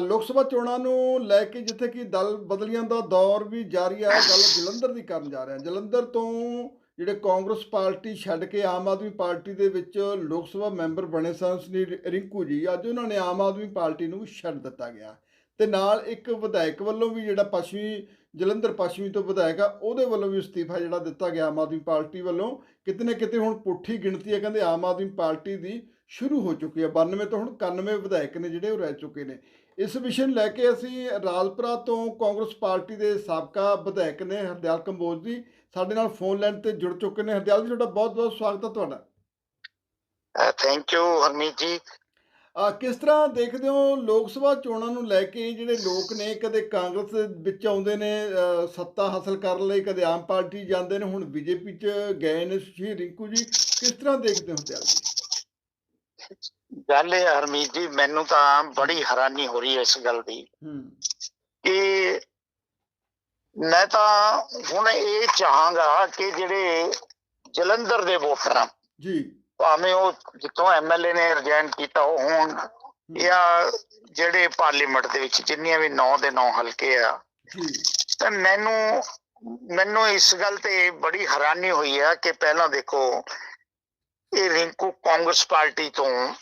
ਲੋਕ ਸਭਾ ਚੋਣਾਂ ਨੂੰ ਲੈ ਕੇ ਜਿੱਥੇ ਕਿ ਦਲ ਬਦਲੀਆਂ ਦਾ ਦੌਰ ਵੀ ਜਾਰੀ ਹੈ ਗੱਲ ਜਲੰਧਰ ਦੀ ਕਰਨ ਜਾ ਰਹੇ। ਹਾਂ ਜਲੰਧਰ ਤੋਂ ਜਿਹੜੇ ਕਾਂਗਰਸ ਪਾਰਟੀ ਛੱਡ ਕੇ ਆਮ ਆਦਮੀ ਪਾਰਟੀ ਦੇ ਵਿੱਚ ਲੋਕ ਸਭਾ ਮੈਂਬਰ ਬਣੇ ਸਨ ਸ੍ਰੀ ਰਿੰਕੂ ਜੀ, ਅੱਜ ਉਹਨਾਂ ਨੇ ਆਮ ਆਦਮੀ ਪਾਰਟੀ ਨੂੰ ਛੱਡ ਦਿੱਤਾ ਗਿਆ। ਤੇ ਨਾਲ ਇੱਕ ਵਿਧਾਇਕ ਵੱਲੋਂ ਵੀ ਜਿਹੜਾ ਪੱਛਮੀ, ਜਲੰਧਰ ਪੱਛਮੀ ਤੋਂ ਵਿਧਾਇਕ ਆ, ਉਹਦੇ ਵੱਲੋਂ ਵੀ ਅਸਤੀਫਾ ਜਿਹੜਾ ਦਿੱਤਾ ਗਿਆ ਆਮ ਆਦਮੀ ਪਾਰਟੀ ਵੱਲੋਂ। ਕਿਤੇ ਨਾ ਕਿਤੇ ਹੁਣ ਪੁੱਠੀ ਗਿਣਤੀ ਹੈ ਕਹਿੰਦੇ ਆਮ ਆਦਮੀ ਪਾਰਟੀ ਦੀ ਸ਼ੁਰੂ ਹੋ ਚੁੱਕੀ ਹੈ। 92 ਤੋਂ ਹੁਣ 91 ਵਿਧਾਇਕ ਨੇ ਜਿਹੜੇ ਉਹ ਰਹਿ ਚੁੱਕੇ ਨੇ। ਇਸ ਵਿਸ਼ੇ ਨੂੰ ਲੈ ਕੇ ਅਸੀਂ ਰਾਜਪੁਰਾ ਤੋਂ ਕਾਂਗਰਸ ਪਾਰਟੀ ਦੇ ਸਾਬਕਾ ਵਿਧਾਇਕ ਨੇ ਹਰਦਿਆਲ ਕੰਬੋਜ ਜੀ। ਸਾਡੇ ਨਾਲ ਫੋਨ ਲਾਈਨ ਤੇ ਜੁੜ ਚੁੱਕੇ ਨੇ। ਹਰਦਿਆਲ ਜੀ ਤੁਹਾਡਾ ਬਹੁਤ ਬਹੁਤ ਸਵਾਗਤ ਹੈ ਤੁਹਾਡਾ। ਥੈਂਕ ਯੂ ਹਰਮੀਤ ਜੀ। ਆ ਕਿਸ ਤਰ੍ਹਾਂ ਦੇਖਦੇ ਹੋ ਲੋਕ ਸਭਾ ਚੋਣਾਂ ਨੂੰ ਲੈ ਕੇ ਜਿਹੜੇ ਲੋਕ ਨੇ ਕਦੇ ਕਾਂਗਰਸ ਵਿੱਚ ਆਉਂਦੇ ਨੇ ਸੱਤਾ ਹਾਸਲ ਕਰਨ ਲਈ ਕਦੇ ਆਮ ਪਾਰਟੀ ਜਾਂਦੇ ਨੇ ਹੁਣ ਬੀਜੇਪੀ 'ਚ ਗਏ ਨੇ ਸ਼੍ਰੀ ਰਿੰਕੂ ਜੀ। ਕਿਸ ਤਰ੍ਹਾਂ ਦੇਖਦੇ ਹੋ ਹਰਦਿਆਲ ਜੀ? ਗੱਲ ਇਹ ਹੈ ਹਰਮੀਤ ਜੀ ਮੈਨੂੰ ਤਾਂ ਬੜੀ ਹੈਰਾਨੀ ਹੋ ਰਹੀ ਹੈ ਇਸ ਗੱਲ ਦੀ ਕਿ ਮੈਂ ਤਾਂ ਹੁਣ ਇਹ ਚਾਹਾਂਗਾ ਕਿ ਜਿਹੜੇ ਜਲੰਧਰ ਦੇ ਵੋਟਰ ਆ ਜੀ। ਭਾਵੇਂ ਉਹ ਜਿੱਥੋਂ ਐਮਐਲਏ ਨੇ ਰਿਜ਼ਾਈਨ ਕੀਤਾ ਉਹ ਹੋਣ। ਜਾਂ ਜਿਹੜੇ ਪਾਰਲੀਮੈਂਟ ਦੇ ਵਿੱਚ ਜਿੰਨੀਆਂ ਵੀ 9 ਦੇ 9 ਹਲਕੇ ਆ ਤਾਂ ਮੈਨੂੰ ਮੈਨੂੰ ਇਸ ਗੱਲ ਤੇ ਬੜੀ ਹੈਰਾਨੀ ਹੋਈ ਹੈ ਕਿ ਪਹਿਲਾਂ ਦੇਖੋ ਇਹ ਰਿੰਕੂ ਕਾਂਗਰਸ ਪਾਰਟੀ ਤੋਂ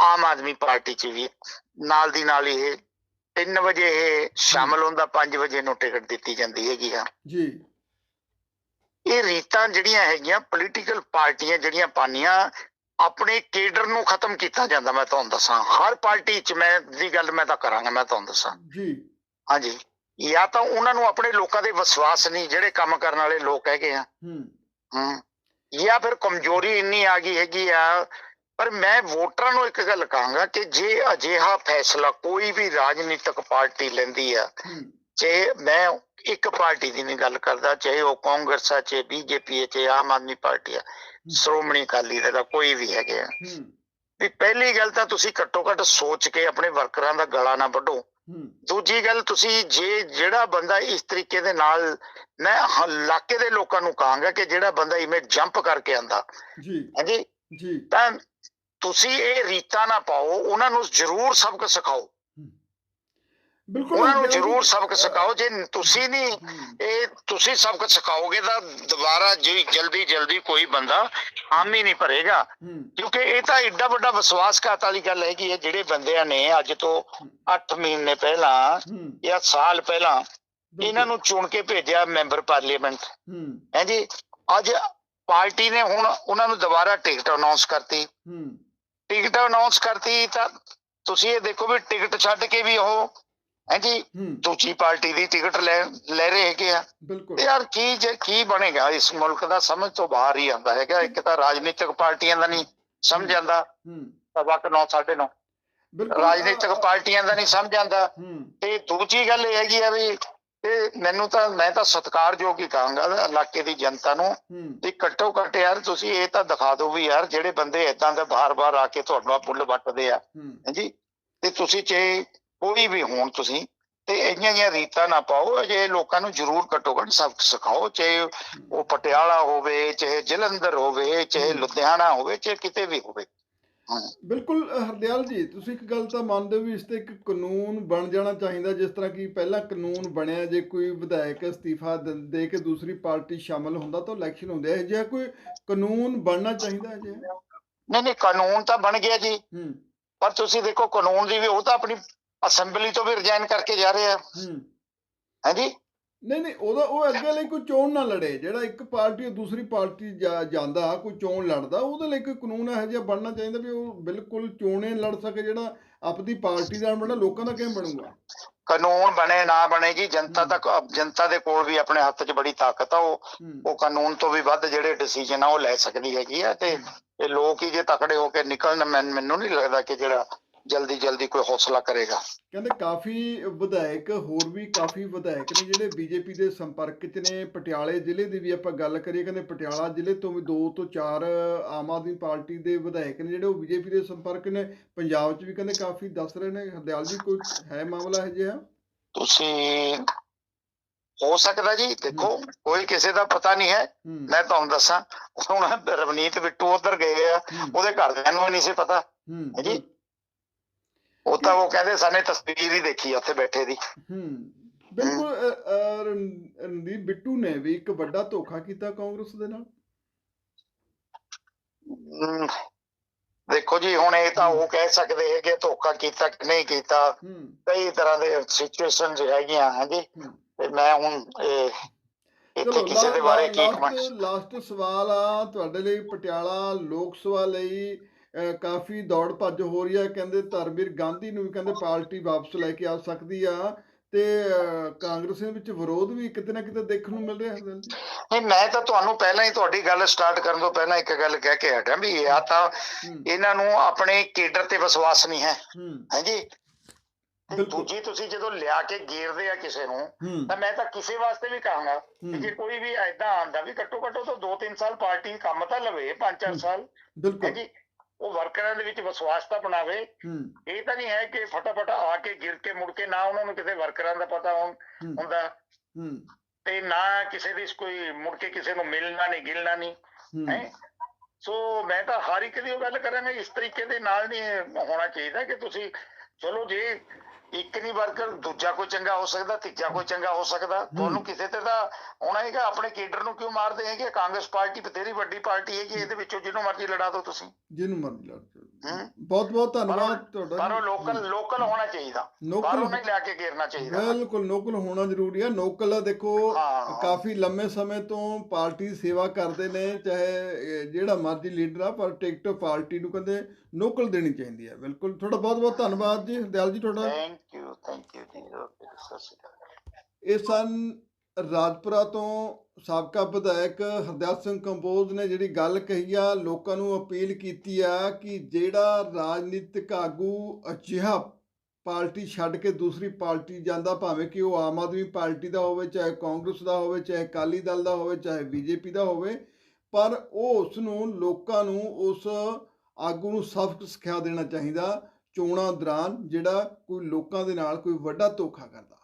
ਆਮ ਆਦਮੀ ਪਾਰਟੀ ਚ ਵੀ ਨਾਲ ਦੀ ਨਾਲ ਇਹ 3 ਵਜੇ ਇਹ ਸ਼ਾਮਲ ਹੁੰਦਾ 5 ਵਜੇ ਨੂੰ ਟਿਕਟ ਦਿੱਤੀ ਜਾਂਦੀ ਹੈਗੀ ਆ। ਜੀ। ਇਹ ਰੀਤਾਂ ਜਿਹੜੀਆਂ ਹੈਗੀਆਂ ਪੋਲੀਟੀਕਲ ਪਾਰਟੀਆਂ ਜਿਹੜੀਆਂ ਪਾਣੀਆਂ ਆਪਣੇ ਕੇਡਰ ਨੂੰ ਖਤਮ ਕੀਤਾ ਜਾਂਦਾ ਮੈਂ ਤੁਹਾਨੂੰ ਦੱਸਾਂ। ਹਰ ਪਾਰਟੀ ਚ ਮੈਂ ਦੀ ਗੱਲ ਮੈਂ ਤਾਂ ਕਰਾਂਗਾ ਮੈਂ ਤੁਹਾਨੂੰ ਦੱਸਾਂ। ਜੀ। ਹਾਂਜੀ। ਜਾਂ ਤਾਂ ਉਹਨਾਂ ਨੂੰ ਆਪਣੇ ਲੋਕਾਂ ਦੇ ਵਿਸ਼ਵਾਸ ਨਹੀਂ ਜਿਹੜੇ ਕੰਮ ਕਰਨ ਵਾਲੇ ਲੋਕ ਹੈਗੇ ਆ। ਹੂੰ। ਹਮ ਜਾਂ ਫਿਰ ਕਮਜ਼ੋਰੀ ਇੰਨੀ ਆ ਗਈ ਹੈਗੀ ਆ ਪਰ ਮੈਂ ਵੋਟਰਾਂ ਨੂੰ ਇੱਕ ਗੱਲ ਕਹਾਂਗਾ ਕਿ ਜੇ ਅਜਿਹਾ ਫੈਸਲਾ ਕੋਈ ਵੀ ਰਾਜਨੀਤਿਕ ਪਾਰਟੀ ਲੈਂਦੀ ਆ ਚਾਹੇ ਮੈਂ ਇੱਕ ਪਾਰਟੀ ਦੀ ਨਹੀਂ ਗੱਲ ਕਰਦਾ ਚਾਹੇ ਉਹ ਕਾਂਗਰਸ ਆ ਚਾਹੇ ਬੀਜੇਪੀ ਹੈ ਚਾਹੇ ਆਮ ਆਦਮੀ ਪਾਰਟੀ ਆ ਸ਼੍ਰੋਮਣੀ ਅਕਾਲੀ ਦਲ ਆ ਕੋਈ ਵੀ ਹੈਗੇ ਆ। ਵੀ ਪਹਿਲੀ ਗੱਲ ਤਾਂ ਤੁਸੀਂ ਘੱਟੋ ਘੱਟ ਸੋਚ ਕੇ ਆਪਣੇ ਵਰਕਰਾਂ ਦਾ ਗਲਾ ਨਾ ਵੱਢੋ। ਦੂਜੀ ਗੱਲ ਤੁਸੀਂ ਜੇ ਜਿਹੜਾ ਬੰਦਾ ਇਸ ਤਰੀਕੇ ਦੇ ਨਾਲ ਮੈਂ ਇਲਾਕੇ ਦੇ ਲੋਕਾਂ ਨੂੰ ਕਹਾਂਗਾ ਕਿ ਜਿਹੜਾ ਬੰਦਾ ਇਵੇਂ ਜੰਪ ਕਰਕੇ ਆਂਦਾ। ਜੀ। ਹਾਂਜੀ? ਜੀ। ਤਾਂ ਤੁਸੀਂ ਇਹ ਰੀਤਾਂ ਨਾ ਪਾਓ ਉਹਨਾਂ ਨੂੰ ਜ਼ਰੂਰ ਸਬਕ ਸਿਖਾਓ। ਬਿਲਕੁਲ ਉਹਨਾਂ ਨੂੰ। ਜ਼ਰੂਰ ਸਬਕ ਸਿਖਾਓ ਜੇ ਤੁਸੀਂ ਨਹੀਂ ਇਹ ਤੁਸੀਂ ਸਬਕ ਸਿਖਾਓਗੇ ਤਾਂ ਦੁਬਾਰਾ ਜੀ ਜਲਦੀ ਜਲਦੀ ਕੋਈ ਬੰਦਾ ਆਮ ਹੀ ਨਹੀਂ ਭਰੇਗਾ। ਕਿਉਂਕਿ ਇਹ ਤਾਂ ਏਡਾ ਵੱਡਾ ਵਿਸ਼ਵਾਸਘਾਤ ਵਾਲੀ ਗੱਲ ਹੈ ਜਿਹੜੇ ਬੰਦਿਆਂ ਨੇ ਅੱਜ ਤੋਂ 8 ਮਹੀਨੇ ਪਹਿਲਾਂ ਜਾਂ ਸਾਲ ਪਹਿਲਾਂ। ਇਹਨਾਂ ਨੂੰ ਚੁਣ ਕੇ ਭੇਜਿਆ ਮੈਂਬਰ ਪਾਰਲੀਮੈਂਟ। ਹੂੰ। ਜੀ ਅੱਜ ਪਾਰਟੀ ਨੇ ਹੁਣ ਉਹਨਾਂ ਨੂੰ ਦੁਬਾਰਾ ਟਿਕਟ ਅਨਾਉਂਸ ਕਰਤੀ। ਟਿਕਟ ਅਨਾਉਂਸ ਕਰਤੀ ਤਾਂ ਤੁਸੀਂ ਇਹ ਦੇਖੋ ਵੀ ਟਿਕਟ ਛੱਡ ਕੇ ਵੀ ਉਹ ਹੈ ਜੀ? ਹੂੰ। ਦੂਜੀ ਪਾਰਟੀ ਦੀ ਟਿਕਟ ਲੈ ਲੈ ਰਹੇ ਹੈਗੇ ਆ। ਯਾਰ ਕੀ ਜੇ ਕੀ ਬਣੇਗਾ? ਇਸ ਮੁਲਕ ਦਾ ਸਮਝ ਤੋਂ ਬਾਹਰ ਹੀ ਆਉਂਦਾ ਹੈਗਾ। ਇੱਕ ਤਾਂ ਰਾਜਨੀਤਿਕ ਪਾਰਟੀਆਂ ਦਾ ਨਹੀਂ ਸਮਝ ਆਉਂਦਾ। ਹੂੰ। ਸਵਾ ਕੁ ਨੌ ਸਾਢੇ ਨੌ। ਬਿਲਕੁਲ। ਰਾਜਨੀਤਿਕ ਪਾਰਟੀਆਂ ਦਾ ਨਹੀਂ ਸਮਝ ਆਉਂਦਾ। ਹੂੰ। ਤੇ ਦੂਜੀ ਗੱਲ ਇਹ ਹੈਗੀ ਆ ਵੀ ਤੇ ਮੈਨੂੰ ਤਾਂ ਮੈਂ ਤਾਂ ਸਤਿਕਾਰਯੋਗ ਹੀ ਕਹਾਂਗਾ ਇਲਾਕੇ ਦੀ ਜਨਤਾ ਨੂੰ ਵੀ ਘੱਟੋ ਘੱਟ ਯਾਰ ਤੁਸੀਂ ਇਹ ਤਾਂ ਦਿਖਾ ਦਿਓ ਵੀ ਯਾਰ ਜਿਹੜੇ ਬੰਦੇ ਇਦਾਂ ਦੇ ਬਾਰ-ਬਾਰ ਆ ਕੇ ਤੁਹਾਡਾ ਪੁੱਲ ਵੱਟਦੇ ਆ। ਹਾਂਜੀ ਤੇ ਤੁਸੀਂ ਚਾਹੇ ਕੋਈ ਵੀ ਹੋਣ ਤੁਸੀਂ ਤੇ ਇੰਨੀਆਂ ਜਿਹੀਆਂ ਰੀਤਾਂ ਨਾ ਪਾਓ ਅਜੇ ਲੋਕਾਂ ਨੂੰ ਜ਼ਰੂਰ ਘੱਟੋ ਘੱਟ ਸਬਕ ਸਿਖਾਓ ਚਾਹੇ ਉਹ ਪਟਿਆਲਾ ਹੋਵੇ ਚਾਹੇ ਜਲੰਧਰ ਹੋਵੇ ਚਾਹੇ ਲੁਧਿਆਣਾ ਹੋਵੇ ਚਾਹੇ ਕਿਤੇ ਵੀ ਹੋਵੇ। ਬਿਲਕੁਲ ਹਰਦਿਆਲ ਜੀ ਤੁਸੀਂ ਇੱਕ ਗੱਲ ਤਾਂ ਮੰਨਦੇ ਹੋ ਵੀ ਇਸ ਤੇ ਇੱਕ ਕਾਨੂੰਨ ਬਣ ਜਾਣਾ ਚਾਹੀਦਾ ਜਿਸ ਤਰ੍ਹਾਂ ਕਿ ਪਹਿਲਾਂ ਕਾਨੂੰਨ ਬਣਿਆ ਜੇ ਕੋਈ ਵਿਧਾਇਕ ਅਸਤੀਫਾ ਦੇ ਕੇ ਦੂਸਰੀ ਪਾਰਟੀ ਸ਼ਾਮਲ ਹੁੰਦਾ ਤਾਂ ਇਲੈਕਸ਼ਨ ਹੁੰਦੇ ਹੈ ਜਿਹਾ ਕੋਈ ਕਾਨੂੰਨ ਬਣਨਾ ਚਾਹੀਦਾ ਜੇ ਨਹੀਂ ਨਹੀਂ ਕਾਨੂੰਨ ਤਾਂ ਬਣ ਗਿਆ ਜੀ। ਹੂੰ। ਪਰ ਤੁਸੀਂ ਦੇਖੋ ਕਾਨੂੰਨ ਦੀ ਵੀ ਉਹ ਤਾਂ ਆਪਣੀ ਅਸੈਂਬਲੀ ਤੋਂ ਵੀ ਰਿਜ਼ਾਈਨ ਕਰਕੇ ਜਾ ਰਹੇ ਆ। ਹੂੰ। ਹਾਂਜੀ? ਨਹੀਂ ਨਹੀਂ ਉਹਦਾ ਉਹ ਅੱਗੇ ਲਈ ਕੋਈ ਚੋਣ ਨਾ ਲੜੇ। ਜਿਹੜਾ ਇੱਕ ਪਾਰਟੀ ਦੂਸਰੀ ਪਾਰਟੀ ਜਾਂਦਾ ਕੋਈ ਚੋਣ ਲੜਦਾ ਉਹਦੇ ਲਈ ਕੋਈ ਕਾਨੂੰਨ ਇਹੋ ਜਿਹਾ ਬਣਨਾ ਚਾਹੀਦਾ ਵੀ ਉਹ ਬਿਲਕੁਲ ਚੋਣੇ ਲੜ ਸਕੇ ਜਿਹੜਾ ਆਪਣੀ ਪਾਰਟੀ ਦਾ ਬਣਾ ਲੋਕਾਂ ਦਾ ਕਿਵੇਂ ਬਣੂਗਾ। ਕਾਨੂੰਨ ਬਣੇ ਨਾ ਬਣੇ ਜੀ ਜਨਤਾ ਤੱਕ ਜਨਤਾ ਦੇ ਕੋਲ ਵੀ ਆਪਣੇ ਹੱਥ 'ਚ ਬੜੀ ਤਾਕਤ ਆ ਉਹ ਉਹ ਕਾਨੂੰਨ ਤੋਂ ਵੀ ਵੱਧ ਜਿਹੜੇ ਡਿਸੀਜਨ ਆ ਉਹ ਲੈ ਸਕਦੀ ਹੈਗੀ ਆ ਤੇ ਇਹ ਲੋਕ ਹੀ ਜੇ ਤਕੜੇ ਹੋ ਕੇ ਨਿਕਲਣ ਮੈਨ- ਮੈਨੂੰ ਨਹੀਂ ਲੱਗਦਾ ਕਿ ਜਿਹੜਾ ਜਲਦੀ ਜਲਦੀ ਕੋਈ ਹੌਸਲਾ ਕਰੇਗਾ। ਕਹਿੰਦੇ ਕਾਫੀ ਵਿਧਾਇਕ ਹੋਰ ਵੀ ਕਾਫੀ ਵਿਧਾਇਕ ਨੇ ਜਿਹੜੇ ਬੀਜੇਪੀ ਦੇ ਸੰਪਰਕ 'ਚ ਨੇ। ਪਟਿਆਲੇ ਜ਼ਿਲ੍ਹੇ ਦੀ ਵੀ ਆਪਾਂ ਗੱਲ ਕਰੀਏ ਕਹਿੰਦੇ ਪਟਿਆਲਾ ਜ਼ਿਲ੍ਹੇ ਤੋਂ ਵੀ 2 ਤੋਂ 4 ਆਮ ਆਦਮੀ ਪਾਰਟੀ ਦੇ ਵਿਧਾਇਕ ਨੇ ਜਿਹੜੇ ਉਹ ਬੀਜੇਪੀ ਦੇ ਸੰਪਰਕ ਨੇ। ਪੰਜਾਬ 'ਚ ਵੀ ਕਹਿੰਦੇ ਕਾਫੀ ਦੱਸ ਰਹੇ ਨੇ। ਹਰਦਿਆਲ ਜੀ ਕੋਈ ਹੈ ਮਾਮਲਾ ਇਹ ਜਿਹਾ? ਤੁਸੀਂ ਹੋ ਸਕਦਾ ਜੀ ਦੇਖੋ ਕੋਈ ਕਿਸੇ ਦਾ ਪਤਾ ਨਹੀਂ ਹੈ। ਹੂੰ। ਮੈਂ ਤੁਹਾਨੂੰ ਦੱਸਾਂ ਹੁਣ ਰਵਨੀਤ ਬਿੱਟੂ ਉਧਰ ਗਏ ਆ। ਹੂੰ, ਉਹਦੇ ਘਰਦਿਆਂ ਨੂੰ ਨਹੀਂ ਸੀ ਪਤਾ। ਹੂੰ ਹੈ ਜੀ। ਉਹ ਤਾਂ ਉਹ ਕਹਿੰਦੇ ਸਾਨੇ ਤਸਵੀਰ ਹੀ ਦੇਖੀ ਉੱਥੇ ਬੈਠੇ ਦੀ। ਹੂੰ ਬਿਲਕੁਲ ਰਣਦੀਪ ਬਿੱਟੂ ਨੇ ਵੀ ਇੱਕ ਵੱਡਾ ਧੋਖਾ ਕੀਤਾ ਕਾਂਗਰਸ ਦੇ ਨਾਲ। ਦੇਖੋ ਜੀ ਹੁਣ ਇਹ ਤਾਂ ਉਹ ਕਹਿ ਸਕਦੇ ਹੈ ਕਿ ਧੋਖਾ ਕੀਤਾ ਕਿ ਨਹੀਂ ਕੀਤਾ। ਕਈ ਤਰ੍ਹਾਂ ਦੇ ਸਿਚੁਏਸ਼ਨਸ ਹੈਗੀਆਂ ਹਾਂਜੀ। ਤੇ ਮੈਂ ਹੁਣ ਇਹ ਇੱਥੇ ਕਿਸੇ ਦੇ ਬਾਰੇ ਕੀ ਕਮੈਂਟ ਲਾਸਟ ਸਵਾਲ ਆ ਤੁਹਾਡੇ ਲਈ ਪਟਿਆਲਾ ਲੋਕ ਸਭਾ ਲਈ ਕਾਫੀ ਦੌੜ ਭੱਜ ਹੋ ਰਹੀ ਹੈ। ਕਹਿੰਦੇ ਧਰਮਵੀਰ ਗਾਂਧੀ ਨੂੰ ਵੀ ਕਹਿੰਦੇ ਪਾਰਟੀ ਵਾਪਸ ਲੈ ਕੇ ਆ ਸਕਦੀ ਆ ਤੇ ਕਾਂਗਰਸ ਦੇ ਵਿੱਚ ਵਿਰੋਧ ਵੀ ਕਿਤੇ ਨਾ ਕਿਤੇ ਦੇਖਣ ਨੂੰ ਮਿਲ ਰਿਹਾ ਹੈ ਨਹੀਂ ਮੈਂ ਤਾਂ ਤੁਹਾਨੂੰ ਪਹਿਲਾਂ ਹੀ ਤੁਹਾਡੀ ਗੱਲ ਸਟਾਰਟ ਕਰਨ ਤੋਂ ਪਹਿਲਾਂ ਇੱਕ ਗੱਲ ਕਹਿ ਕੇ ਹਟਾਂ ਵੀ ਇਹ ਆ ਤਾਂ ਇਹਨਾਂ ਨੂੰ ਆਪਣੇ ਕੇਡਰ ਤੇ ਵਿਸ਼ਵਾਸ ਨਹੀਂ ਹੈ। ਹੂੰ। ਹਾਂਜੀ। ਦੂਜੀ ਤੁਸੀਂ ਜਦੋਂ ਲਿਆ ਕੇ ਗੇਰਦੇ ਆ ਕਿਸੇ ਨੂੰ ਤਾਂ ਮੈਂ ਤਾਂ ਕਿਸੇ ਵਾਸਤੇ ਵੀ ਕਹਾਂਗਾ ਜੇ ਕੋਈ ਵੀ ਐਦਾਂ ਆਂਦਾ ਵੀ ਘੱਟੋ ਘੱਟੋ ਤਾਂ 2-3 ਸਾਲ ਪਾਰਟੀ ਕੰਮ ਤਾਂ ਲਵੇ 5-4 ਹੂੰ। ਸਾਲ। ਬਿਲਕੁਲ। ਹਾਂਜੀ ਉਹ ਵਰਕਰਾਂ ਦੇ ਵਿੱਚ ਵਿਸ਼ਵਾਸ ਤਾਂ ਬਣਾਵੇ ਇਹ ਤਾਂ ਨਹੀਂ ਹੈ ਕਿ ਫਟਾਫਟ ਆ ਕੇ ਗਿਰ ਕੇ ਮੁੜ ਕੇ ਨਾ ਉਹਨਾਂ ਨੂੰ ਕਿਸੇ ਵਰਕਰਾਂ ਦਾ ਪਤਾ ਹੁੰਦਾ। ਤੇ ਨਾ ਕਿਸੇ ਦੀ ਕੋਈ ਮੁੜ ਕੇ ਕਿਸੇ ਨੂੰ ਮਿਲਣਾ ਨਹੀਂ ਗਿਲਣਾ ਨਹੀਂ। ਹੂੰ? ਸੋ ਮੈਂ ਤਾਂ ਹਰ ਇੱਕ ਦੀ ਉਹ ਗੱਲ ਕਰਾਂਗਾ ਇਸ ਤਰੀਕੇ ਦੇ ਨਾਲ ਨਹੀਂ ਹੋਣਾ ਚਾਹੀਦਾ ਕਿ ਤੁਸੀਂ ਚਲੋ ਜੇ ਇੱਕ ਨਹੀਂ ਵਰਕਰ ਦੂਜਾ ਕੋਈ ਚੰਗਾ ਹੋ ਸਕਦਾ ਤੀਜਾ ਕੋਈ ਚੰਗਾ ਹੋ ਸਕਦਾ। ਤੁਹਾਨੂੰ ਕਿਸੇ ਤੇ ਤਾਂ ਹੋਣਾ ਹੈਗਾ ਆਪਣੇ ਕੇਡਰ ਨੂੰ ਕਿਉਂ ਮਾਰਦੇ ਹੈਗੇ? ਕਾਂਗਰਸ ਪਾਰਟੀ ਬਥੇਰੀ ਵੱਡੀ ਪਾਰਟੀ ਹੈ ਕਿ ਇਹਦੇ ਵਿੱਚੋਂ ਜਿਹਨੂੰ ਮਰਜ਼ੀ ਲੜਾ ਦਿਓ ਤੁਸੀਂ। ਜਿਹਨੂੰ ਮਰਜ਼ੀ ਲੜ। ਹੂੰ। ਬਹੁਤ ਬਹੁਤ ਧੰਨਵਾਦ ਪਰ ਉਹ ਤੁਹਾਡਾ ਲੋਕਲ ਲੋਕਲ ਹੋਣਾ ਚਾਹੀਦਾ। ਬਾਹਰੋਂ ਨਹੀਂ ਲਿਆ ਕੇ ਘੇਰਨਾ ਚਾਹੀਦਾ। ਬਿਲਕੁਲ ਲੋਕਲ ਹੋਣਾ ਜ਼ਰੂਰੀ ਹੈ ਲੋਕਲ ਦੇਖੋ। ਕਾਫੀ ਲੰਮੇ ਸਮੇਂ ਤੋਂ ਪਾਰਟੀ ਸੇਵਾ ਕਰਦੇ ਨੇ ਚਾਹੇ ਜਿਹੜਾ ਮਰਜ਼ੀ ਲੀਡਰ ਆ ਪਰ ਟਿਕਟ ਪਾਰਟੀ ਨੂੰ ਕਹਿੰਦੇ ਲੋਕਲ ਦੇਣੀ ਚਾਹੀਦੀ ਹੈ ਬਿਲਕੁਲ। ਤੁਹਾਡਾ ਬਹੁਤ ਬਹੁਤ ਧੰਨਵਾਦ ਜੀ। ਹਰਦਿਆਲ ਜੀ ਤੁਹਾਡਾ? ਥੈਂਕ ਯੂ ਥੈਂਕ ਯੂ ਜੀ ਓਕੇ ਸਤਿ ਸ਼੍ਰੀ ਅਕਾਲ। ਇਹ ਸਨ ਰਾਜਪੁਰਾ ਤੋਂ ਸਾਬਕਾ ਵਿਧਾਇਕ ਹਰਦਿਆਲ ਸਿੰਘ ਕੰਬੋਜ ਨੇ ਜਿਹੜੀ ਗੱਲ ਕਹੀ ਆ, ਲੋਕਾਂ ਨੂੰ ਅਪੀਲ ਕੀਤੀ ਆ ਕਿ ਜਿਹੜਾ ਰਾਜਨੀਤਿਕ ਆਗੂ ਅਜਿਹਾ ਪਾਰਟੀ ਛੱਡ ਕੇ ਦੂਸਰੀ ਪਾਰਟੀ ਜਾਂਦਾ, ਭਾਵੇਂ ਕਿ ਉਹ ਆਮ ਆਦਮੀ ਪਾਰਟੀ ਦਾ ਹੋਵੇ, ਚਾਹੇ ਕਾਂਗਰਸ ਦਾ ਹੋਵੇ, ਚਾਹੇ ਅਕਾਲੀ ਦਲ ਦਾ ਹੋਵੇ, ਚਾਹੇ ਬੀਜੇਪੀ ਦਾ ਹੋਵੇ, ਪਰ ਉਹ ਉਸ ਨੂੰ ਲੋਕਾਂ ਨੂੰ, ਉਸ ਆਗੂ ਨੂੰ ਸਖਤ ਸਿੱਖਿਆ ਦੇਣਾ ਚਾਹੀਦਾ। ਚੋਣਾਂ ਦੌਰਾਨ ਜਿਹੜਾ ਕੋਈ ਲੋਕਾਂ ਦੇ ਨਾਲ ਕੋਈ ਵੱਡਾ ਧੋਖਾ ਕਰਦਾ।